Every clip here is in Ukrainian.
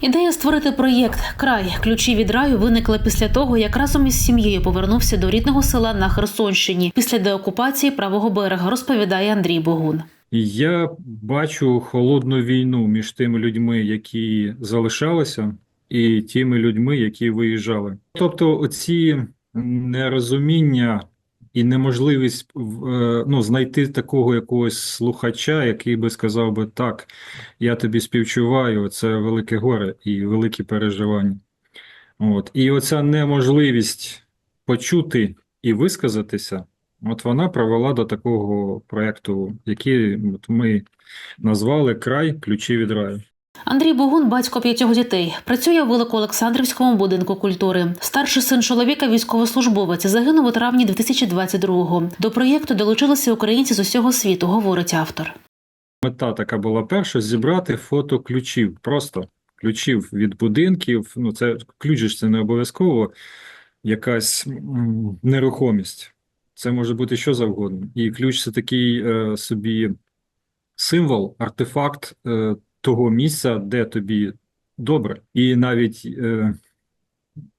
Ідея створити проєкт Край ключі від раю виникла після того, як разом із сім'єю повернувся до рідного села на Херсонщині після деокупації правого берега, розповідає Андрій Богун. Я бачу холодну війну між тими людьми, які залишалися, і тими людьми, які виїжджали. Тобто, оці нерозуміння і неможливість е, ну, знайти такого якогось слухача, який би сказав би так, я тобі співчуваю, це велике горе і великі переживання. От. І оця неможливість почути і висказатися, от вона привела до такого проєкту, який от ми назвали Край ключі від раю. Андрій Богун, батько п'ятьох дітей, працює у Великоолександрівському будинку культури. Старший син чоловіка, військовослужбовець, загинув у травні 2022-го. До проєкту долучилися українці з усього світу, говорить автор. Мета така була перша зібрати фото ключів. Просто ключів від будинків. Ну, це ключ це не обов'язково якась нерухомість. Це може бути що завгодно. І ключ це такий е, собі символ, артефакт е, того місця, де тобі добре. І навіть е,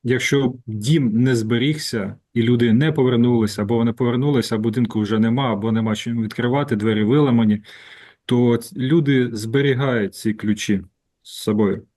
якщо дім не зберігся, і люди не повернулися, або вони повернулися, а будинку вже нема, або нема чим відкривати, двері виламані, то люди зберігають ці ключі з собою.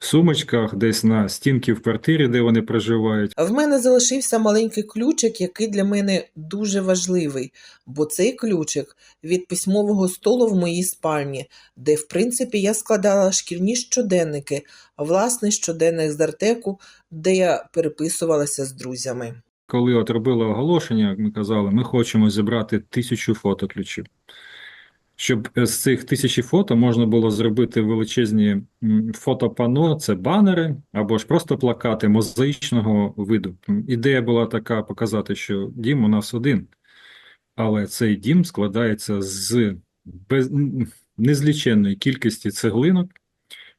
Сумочках, десь на стінки в квартирі, де вони проживають. В мене залишився маленький ключик, який для мене дуже важливий, бо цей ключик від письмового столу в моїй спальні, де, в принципі, я складала шкільні щоденники, власний щоденник з Дартеку, де я переписувалася з друзями. Коли от робили оголошення, як ми казали, ми хочемо зібрати тисячу фотоключів. Щоб з цих тисячі фото можна було зробити величезні фотопано, це банери або ж просто плакати мозаїчного виду. Ідея була така показати, що дім у нас один, але цей дім складається з без... незліченної кількості цеглинок,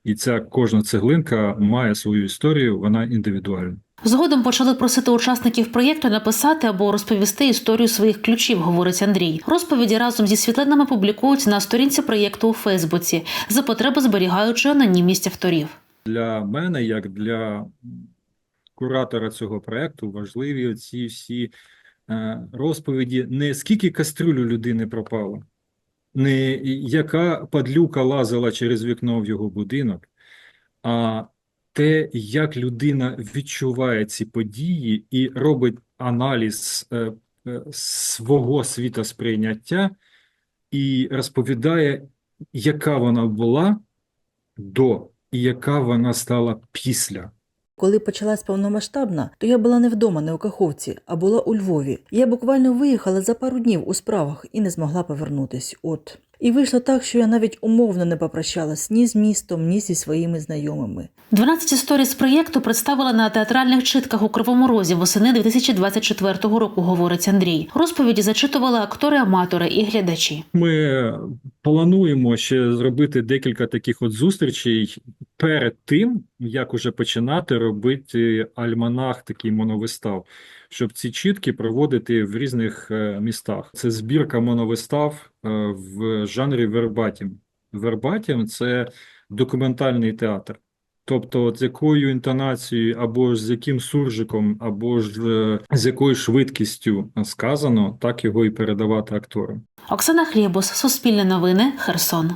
і ця кожна цеглинка має свою історію, вона індивідуальна. Згодом почали просити учасників проєкту написати або розповісти історію своїх ключів, говорить Андрій. Розповіді разом зі світлинами публікують на сторінці проєкту у Фейсбуці, за потреби зберігаючи анонімність авторів. Для мене, як для куратора цього проекту, важливі ці всі е, розповіді, не скільки кастрюлю людини пропало, не яка падлюка лазила через вікно в його будинок, а те, як людина відчуває ці події і робить аналіз е, е, свого світосприйняття і розповідає, яка вона була до і яка вона стала після. Коли почалась повномасштабна, то я була не вдома, не у Каховці, а була у Львові. Я буквально виїхала за пару днів у справах і не змогла повернутись. От. І вийшло так, що я навіть умовно не попрощалась ні з містом, ні зі своїми знайомими. 12 з проєкту представила на театральних читках у Кривому Розі восени 2024 року, говорить Андрій. Розповіді зачитували актори-аматори і глядачі. Ми плануємо ще зробити декілька таких от зустрічей перед тим, як уже починати робити альманах, такий моновистав, щоб ці чітки проводити в різних е, містах. Це збірка моновистав е, в жанрі вербатім. Вербатім – це документальний театр. Тобто, з якою інтонацією, або ж з яким суржиком, або ж е, з якою швидкістю сказано, так його і передавати акторам. Оксана Хлєбус, Суспільне новини, Херсон.